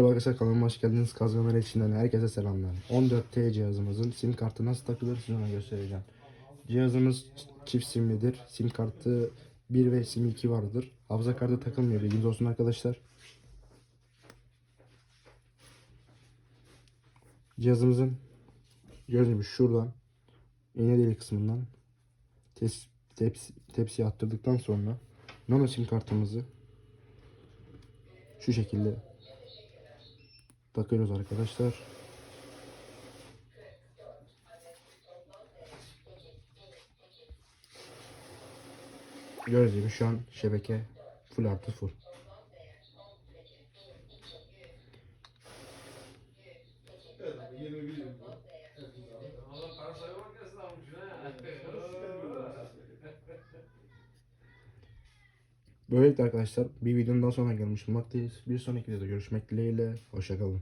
Merhaba arkadaşlar kanalıma hoş geldiniz. Kazanlar içinden herkese selamlar. 14T cihazımızın sim kartı nasıl takılır size onu göstereceğim. Cihazımız çift simlidir. Sim kartı 1 ve sim 2 vardır. Hafıza kartı takılmıyor bilginiz olsun arkadaşlar. Cihazımızın gördüğünüz gibi şuradan iğne deli kısmından tes, tepsi, tepsiye attırdıktan sonra nano sim kartımızı şu şekilde takıyoruz arkadaşlar. Gördüğünüz gibi şu an şebeke full artı full. Allah Böylelikle arkadaşlar bir videonun daha sonra gelmiş bulmaktayız. Bir sonraki videoda görüşmek dileğiyle. Hoşçakalın.